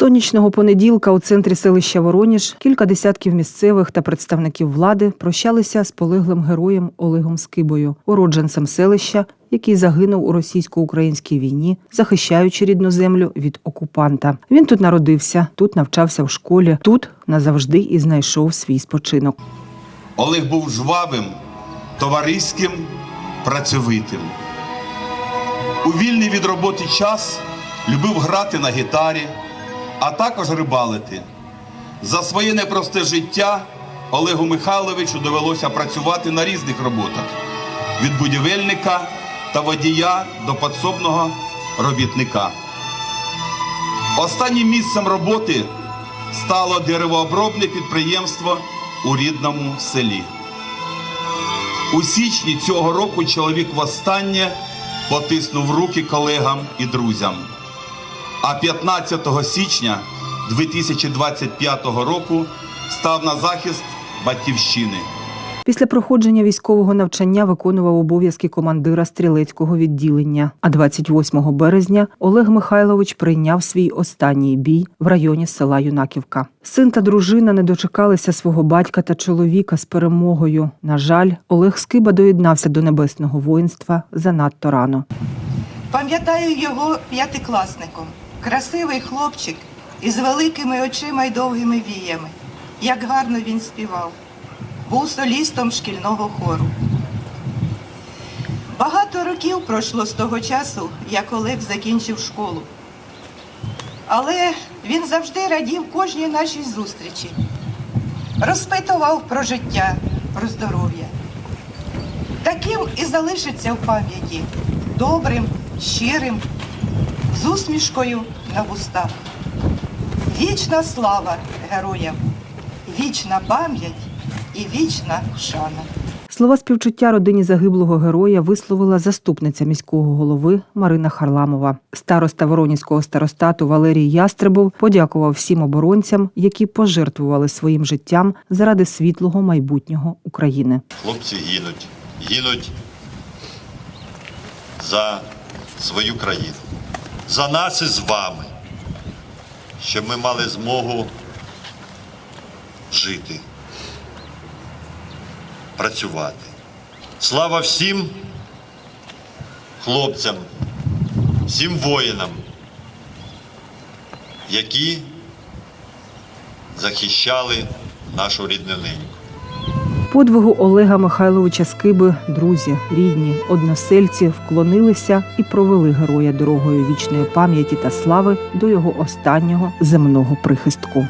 Сонячного понеділка у центрі селища Вороніж кілька десятків місцевих та представників влади прощалися з полеглим героєм Олегом Скибою, уродженцем селища, який загинув у російсько-українській війні, захищаючи рідну землю від окупанта. Він тут народився, тут навчався в школі, тут назавжди і знайшов свій спочинок. Олег був жвавим, товариським, працьовитим. У вільний від роботи час любив грати на гітарі, а також рибалити. За своє непросте життя Олегу Михайловичу довелося працювати на різних роботах від будівельника та водія до підсобного робітника. Останнім місцем роботи стало деревообробне підприємство у рідному селі. У січні цього року чоловік востаннє потиснув руки колегам і друзям. А 15 січня 2025 року став на захист батьківщини. Після проходження військового навчання виконував обов'язки командира стрілецького відділення. А 28 березня Олег Михайлович прийняв свій останній бій в районі села Юнаківка. Син та дружина не дочекалися свого батька та чоловіка з перемогою. На жаль, Олег Скиба доєднався до небесного воїнства занадто рано. Пам'ятаю його п'ятикласником. Красивий хлопчик із великими очима й довгими віями. Як гарно він співав. Був солістом шкільного хору. Багато років пройшло з того часу, як Олег закінчив школу. Але він завжди радів кожній нашій зустрічі, розпитував про життя, про здоров'я. Таким і залишиться в пам'яті добрим, щирим, з усмішкою на вустах. Вічна слава героям, вічна пам'ять і вічна шана. Слова співчуття родині загиблого героя висловила заступниця міського голови Марина Харламова. Староста Воронівського старостату Валерій Ястребов подякував всім оборонцям, які пожертвували своїм життям заради світлого майбутнього України. Хлопці гинуть, гинуть за свою країну, за нас із вами, щоб ми мали змогу жити, працювати. Слава всім хлопцям, всім воїнам, які захищали нашу рідну неньку. Подвигу Олега Михайловича Скиби друзі, рідні, односельці вклонилися і провели героя дорогою вічної пам'яті та слави до його останнього земного прихистку.